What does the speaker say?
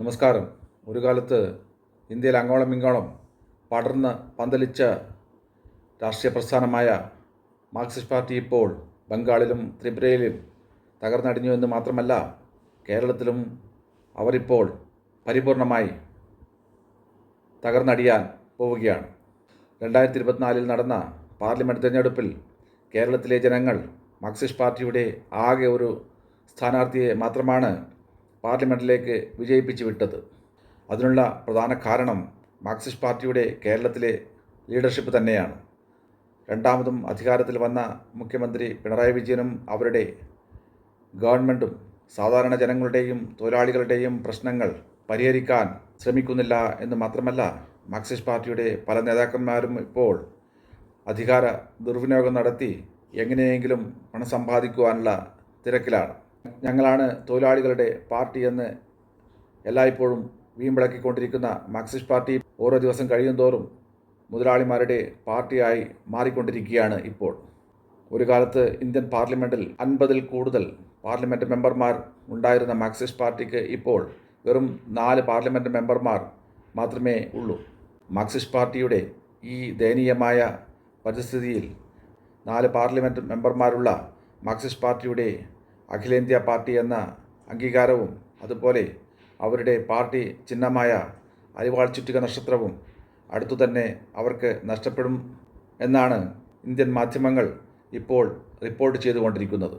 നമസ്കാരം. ഒരു കാലത്ത് ഇന്ത്യയിൽ അങ്ങോളം ഇങ്ങോളം പടർന്ന് പന്തലിച്ച രാഷ്ട്രീയ പ്രസ്ഥാനമായ മാർക്സിസ്റ്റ് പാർട്ടി ഇപ്പോൾ ബംഗാളിലും ത്രിപുരയിലും തകർന്നടിഞ്ഞു എന്ന് മാത്രമല്ല കേരളത്തിലും അവരിപ്പോൾ പരിപൂർണമായി തകർന്നടിയാൻ പോവുകയാണ്. രണ്ടായിരത്തി ഇരുപത്തിനാലിൽ നടന്ന പാർലമെന്റ് തിരഞ്ഞെടുപ്പിൽ കേരളത്തിലെ ജനങ്ങൾ മാർക്സിസ്റ്റ് പാർട്ടിയുടെ ആകെ ഒരു സ്ഥാനാർത്ഥിയെ മാത്രമാണ് പാർലമെന്റിലേക്ക് വിജയിപ്പിച്ചു വിട്ടത്. അതിനുള്ള പ്രധാന കാരണം മാർക്സിസ്റ്റ് പാർട്ടിയുടെ കേരളത്തിലെ ലീഡർഷിപ്പ് തന്നെയാണ്. രണ്ടാമതും അധികാരത്തിൽ വന്ന മുഖ്യമന്ത്രി പിണറായി വിജയനും അവരുടെ ഗവൺമെന്റും സാധാരണ ജനങ്ങളുടെയും തൊഴിലാളികളുടെയും പ്രശ്നങ്ങൾ പരിഹരിക്കാൻ ശ്രമിക്കുന്നില്ല എന്ന് മാത്രമല്ല മാർക്സിസ്റ്റ് പാർട്ടിയുടെ പല നേതാക്കന്മാരും ഇപ്പോൾ അധികാര ദുർവിനിയോഗം നടത്തി എങ്ങനെയെങ്കിലും പണം സമ്പാദിക്കുവാനുള്ള തിരക്കിലാണ്. ഞങ്ങളാണ് തൊഴിലാളികളുടെ പാർട്ടി എന്ന് എല്ലായ്പ്പോഴും വീമ്പിളക്കിക്കൊണ്ടിരിക്കുന്ന മാർക്സിസ്റ്റ് പാർട്ടി ഓരോ ദിവസം കഴിയുന്തോറും മുതലാളിമാരുടെ പാർട്ടിയായി മാറിക്കൊണ്ടിരിക്കുകയാണ് ഇപ്പോൾ. ഒരു കാലത്ത് ഇന്ത്യൻ പാർലമെന്റിൽ അൻപതിൽ കൂടുതൽ പാർലമെന്റ് മെമ്പർമാർ ഉണ്ടായിരുന്ന മാർക്സിസ്റ്റ് പാർട്ടിക്ക് ഇപ്പോൾ വെറും നാല് പാർലമെന്റ് മെമ്പർമാർ മാത്രമേ ഉള്ളൂ. മാർക്സിസ്റ്റ് പാർട്ടിയുടെ ഈ ദയനീയമായ പരിസ്ഥിതിയിൽ നാല് പാർലമെന്റ് മെമ്പർമാരുള്ള മാർക്സിസ്റ്റ് പാർട്ടിയുടെ അഖിലേന്ത്യാ പാർട്ടി എന്ന അംഗീകാരവും അതുപോലെ അവരുടെ പാർട്ടി ചിഹ്നമായ അരിവാൾ ചുറ്റിക നക്ഷത്രവും അടുത്തു തന്നെ അവർക്ക് നഷ്ടപ്പെടും എന്നാണ് ഇന്ത്യൻ മാധ്യമങ്ങൾ ഇപ്പോൾ റിപ്പോർട്ട് ചെയ്തുകൊണ്ടിരിക്കുന്നത്.